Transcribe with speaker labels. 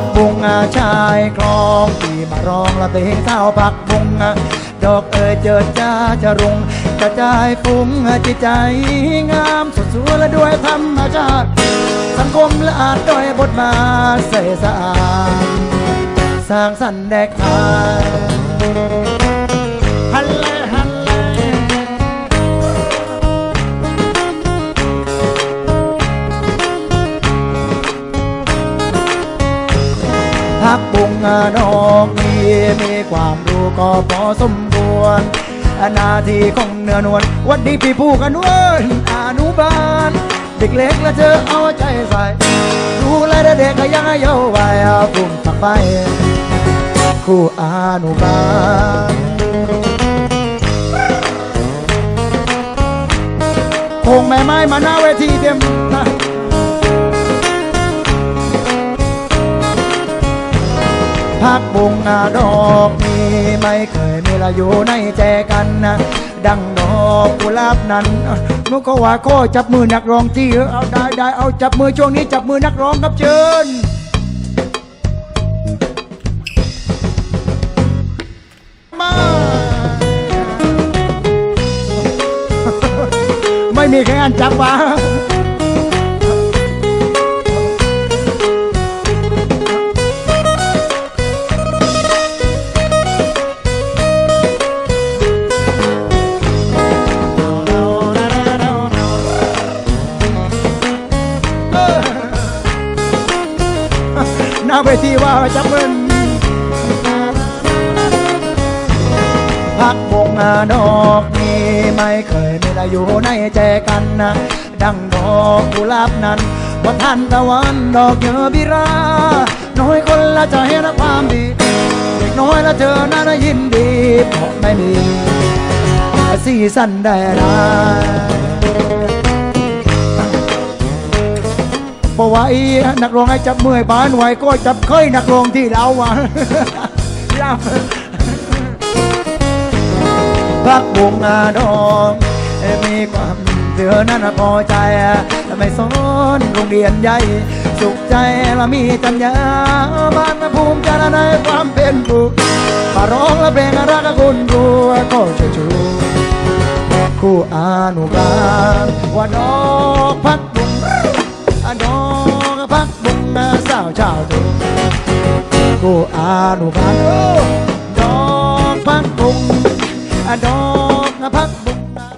Speaker 1: กบุงอะชายคลองที่มาร้องละเพลงเท้าพักบุงดอกเอ๋ยเจิดจ้าจะรุงกระจายฟุ้งจิตใจงามสดสวยและด้วยธรรมชาติ สังคมละอาจด้วยบทมาใส่สะอาดสร้างสรรค์แดกทาง พักบุงนอกมีมีความรู้ก็พอสมควรนาทีของเนื้อนวลวันนี้พี่ผู้กันเว้ยอนุบาล เด็กเล็กและเธอเอาใจใส่ ดูแลเด็กก็ยังเยาว์วัยปุ่มตักไปครูอนุบาลคงแม่ไม้มาหน้าเวทีเต็มนะ พักบุงนาดอกนี้ไม่เคยมีละอยู่ในแจกันนะดังดอกกุหลาบนั้นนุก็ว่าโคจับมือนักร้องที่เอาได้ได้เอาจับมือช่วงนี้จับมือนักร้องครับเชิญมาไม่มีใครงานจับวะ หน้าเวทีว่าจับเงินพักวงอาดอกนี้ไม่เคยมีละอยู่ในแจกันนะดังดอกกุหลาบนั้นว่าท่านตะวันดอกเยอบิรา น้อยคนละจะเห็นความดีเด็กน้อยละเธอน่าได้ยินดีเพราะไม่มีสีสันได้ไร ราะว่าไอ้นักร้องให้จับมือบ้านไหวก็จับเคยนักร้องที่เราวะยากพักบุงอาดองมีความเสือนั้นพอใจไม่สนโรงเรียนใหญ่ สุขใจละมีจัญญาบ้านภูมิใจในความเป็นผู้มาร้องและเพลงรักคุณรู้ก็ชูคู่อานุบาลว่าดอกพัก นาสาวชาวทุ่งกู